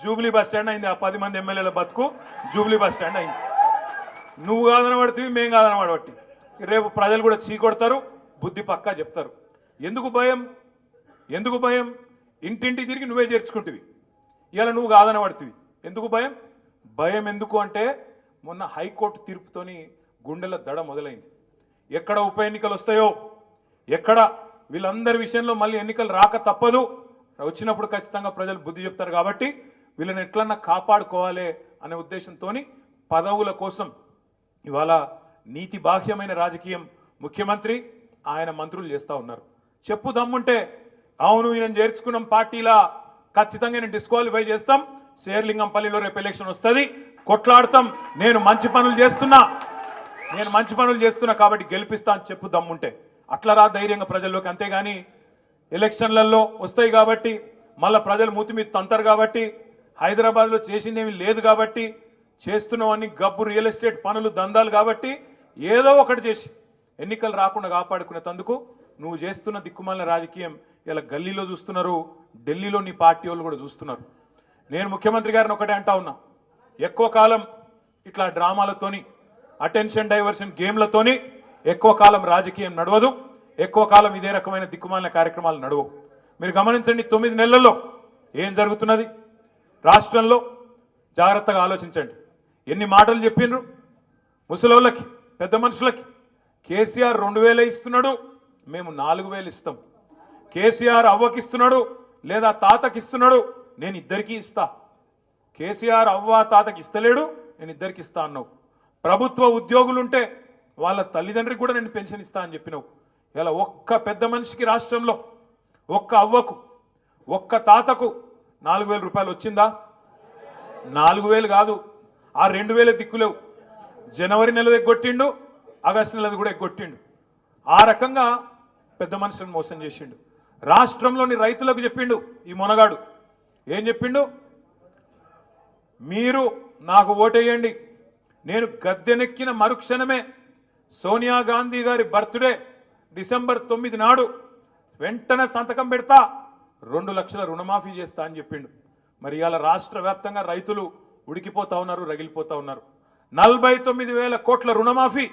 Jubilee bus stand అయింది. ఆ పది మంది ఎమ్మెల్యేల బతుకు జూబ్లీ బస్ స్టాండ్ అయింది. నువ్వు కాదని పడుతుంది మేము కాదని పడబట్టి. రేపు ప్రజలు కూడా చీకొడతారు బుద్ధి పక్కా చెప్తారు. ఎందుకు భయం? ఎందుకు భయం? ఇంటింటి తిరిగి నువ్వే చేర్చుకుంటువి. ఇలా నువ్వు కాదని పడుతుంది ఎందుకు భయం? భయం ఎందుకు అంటే మొన్న హైకోర్టు తీర్పుతోని గుండెల దడ మొదలైంది. ఎక్కడ ఉప ఎన్నికలు వస్తాయో ఎక్కడ వీళ్ళందరి విషయంలో మళ్ళీ ఎన్నికలు రాక తప్పదు. వచ్చినప్పుడు ఖచ్చితంగా ప్రజలు బుద్ధి చెప్తారు కాబట్టి వీళ్ళని ఎట్లన్నా కాపాడుకోవాలి అనే ఉద్దేశంతో పదవుల కోసం ఇవాళ నీతి బాహ్యమైన రాజకీయం ముఖ్యమంత్రి ఆయన మంత్రులు చేస్తూ ఉన్నారు. చెప్పు దమ్ముంటే అవును ఈయన చేర్చుకున్నాం పార్టీలా ఖచ్చితంగా నేను డిస్క్వాలిఫై చేస్తాం. శేర్లింగంపల్లిలో రేపు ఎలక్షన్ వస్తుంది. కొట్లాడతాం. నేను మంచి పనులు చేస్తున్నా. నేను మంచి పనులు చేస్తున్నా కాబట్టి గెలిపిస్తా అని చెప్పు దమ్ముంటే. అట్లా రా ధైర్యంగా ప్రజల్లోకి. అంతేగాని ఎలక్షన్లలో వస్తాయి కాబట్టి మళ్ళీ ప్రజలు మూతి మీద తంతారు కాబట్టి హైదరాబాద్లో చేసిందేమీ లేదు కాబట్టి చేస్తున్నవన్నీ గబ్బు రియల్ ఎస్టేట్ పనులు దందాలు కాబట్టి ఏదో ఒకటి చేసి ఎన్నికలు రాకుండా కాపాడుకునే తందుకు నువ్వు చేస్తున్న దిక్కుమాలిన రాజకీయం ఇలా గల్లీలో చూస్తున్నారు ఢిల్లీలో నీ పార్టీ వాళ్ళు కూడా చూస్తున్నారు. నేను ముఖ్యమంత్రి గారిని ఒకటే అంటా ఉన్నా. ఎక్కువ కాలం ఇట్లా డ్రామాలతోని అటెన్షన్ డైవర్షన్ గేమ్లతోని ఎక్కువ కాలం రాజకీయం నడవదు ఎక్కువ కాలం ఇదే రకమైన దిక్కుమాలిన కార్యక్రమాలు నడవవు. మీరు గమనించండి తొమ్మిది నెలల్లో ఏం జరుగుతున్నది? రాష్ట్రంలో జాగ్రత్తగా ఆలోచించండి. ఎన్ని మాటలు చెప్పిండ్రు ముసలోళ్ళకి పెద్ద మనుషులకి. కేసీఆర్ రెండు వేలే ఇస్తున్నాడు మేము నాలుగు వేలు ఇస్తాం. కేసీఆర్ అవ్వకిస్తున్నాడు లేదా తాతకి ఇస్తున్నాడు నేను ఇద్దరికీ ఇస్తా. కేసీఆర్ అవ్వ తాతకి ఇస్తలేడు నేను ఇద్దరికి ఇస్తా అన్నావు. ప్రభుత్వ ఉద్యోగులుంటే వాళ్ళ తల్లిదండ్రికి కూడా నేను పెన్షన్ ఇస్తా అని చెప్పినావు. ఇలా ఒక్క పెద్ద మనిషికి రాష్ట్రంలో ఒక్క అవ్వకు ఒక్క తాతకు నాలుగు వేల రూపాయలు వచ్చిందా? నాలుగు వేలు కాదు. ఆ రెండు వేల దిక్కులేవు. జనవరి నెలది ఎగ్గొట్టిండు ఆగస్టు నెలది కూడా ఎగ్గొట్టిండు. ఆ రకంగా పెద్ద మనుషులను మోసం చేసిండు. రాష్ట్రంలోని రైతులకు చెప్పిండు ఈ మొనగాడు. ఏం చెప్పిండు? మీరు నాకు ఓటేయండి. నేను గద్దెనెక్కిన మరుక్షణమే సోనియా గాంధీ గారి బర్త్డే డిసెంబర్ తొమ్మిది నాడు వెంటనే సంతకం పెడతా. రెండు లక్షల రుణమాఫీ చేస్తా అని చెప్పిండు. మరి ఇవాళ రాష్ట్ర వ్యాప్తంగా రైతులు ఉడికిపోతా ఉన్నారు రగిలిపోతా ఉన్నారు. నలభై తొమ్మిది వేల కోట్ల రుణమాఫీ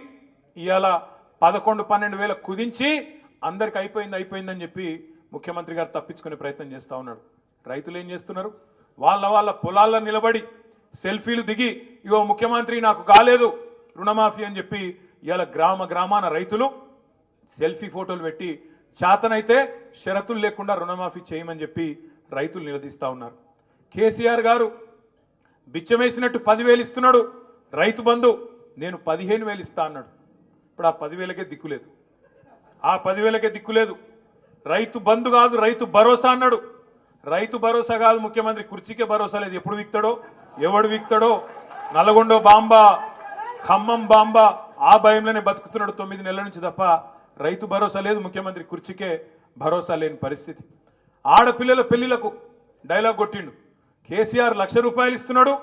ఇవాళ పదకొండు పన్నెండు వేల కుదించి అందరికి అయిపోయింది అయిపోయిందని చెప్పి ముఖ్యమంత్రి గారు తప్పించుకునే ప్రయత్నం చేస్తూ ఉన్నాడు. రైతులు ఏం చేస్తున్నారు? వాళ్ళ వాళ్ళ పొలాల్లో నిలబడి సెల్ఫీలు దిగి ఇగో ముఖ్యమంత్రి నాకు కాలేదు రుణమాఫీ అని చెప్పి ఇవాళ గ్రామ గ్రామాన రైతులు సెల్ఫీ ఫోటోలు పెట్టి చేతనైతే షరతులు లేకుండా రుణమాఫీ చేయమని చెప్పి రైతులు నిలదీస్తా ఉన్నారు. కేసీఆర్ గారు బిచ్చమేసినట్టు పదివేలు ఇస్తున్నాడు. రైతు బంధు నేను పదిహేను వేలు ఇస్తా అన్నాడు. ఇప్పుడు ఆ పదివేలకే దిక్కులేదు ఆ పదివేలకే దిక్కులేదు రైతు బంధు కాదు రైతు భరోసా అన్నాడు. రైతు భరోసా కాదు ముఖ్యమంత్రి కుర్చీకే భరోసా లేదు. ఎప్పుడు విక్తాడో? ఎవడు విక్తాడో? నల్గొండో బాంబా ఖమ్మం బాంబా ఆ భయంలోనే బతుకుతున్నాడు తొమ్మిది నెలల నుంచి తప్ప రైతు భరోసా లేదు ముఖ్యమంత్రి కుర్చీకే భరోసా లేని పరిస్థితి. ఆడపిల్లల పెళ్ళిలకు డైలాగ్ కొట్టిండు. కేసీఆర్ లక్ష రూపాయలు ఇస్తున్నాడు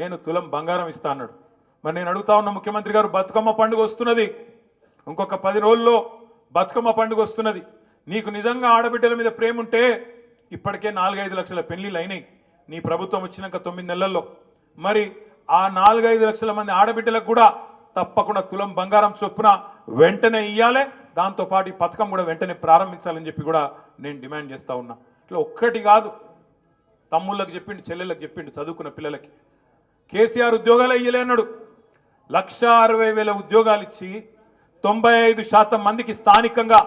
నేను తులం బంగారం ఇస్తా అన్నాడు. మరి నేను అడుగుతా ఉన్న ముఖ్యమంత్రి గారు బతుకమ్మ పండుగ వస్తున్నది. ఇంకొక పది రోజుల్లో బతుకమ్మ పండుగ వస్తున్నది. నీకు నిజంగా ఆడబిడ్డల మీద ప్రేమ ఉంటే ఇప్పటికే నాలుగైదు లక్షల పెళ్ళిలు అయినాయి. నీ ప్రభుత్వం వచ్చినాక తొమ్మిది నెలల్లో. మరి ఆ నాలుగైదు లక్షల మంది ఆడబిడ్డలకు కూడా తప్పకుండా తులం బంగారం చొప్పున వెంటనే ఇయ్యాలి. దాంతోపాటు ఈ పథకం కూడా వెంటనే ప్రారంభించాలని చెప్పి కూడా నేను డిమాండ్ చేస్తా ఉన్నా. ఇట్లా ఒక్కటి కాదు. తమ్ముళ్ళకి చెప్పిండు చెల్లెళ్ళకి చెప్పిండు చదువుకున్న పిల్లలకి. కేసీఆర్ ఉద్యోగాలు ఇయ్యలే అన్నాడు. లక్ష అరవై వేల ఉద్యోగాలు ఇచ్చి తొంభై ఐదు శాతం మందికి స్థానికంగా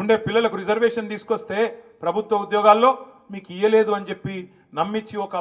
ఉండే పిల్లలకు రిజర్వేషన్ తీసుకొస్తే ప్రభుత్వ ఉద్యోగాల్లో మీకు ఇయ్యలేదు అని చెప్పి నమ్మించి ఒక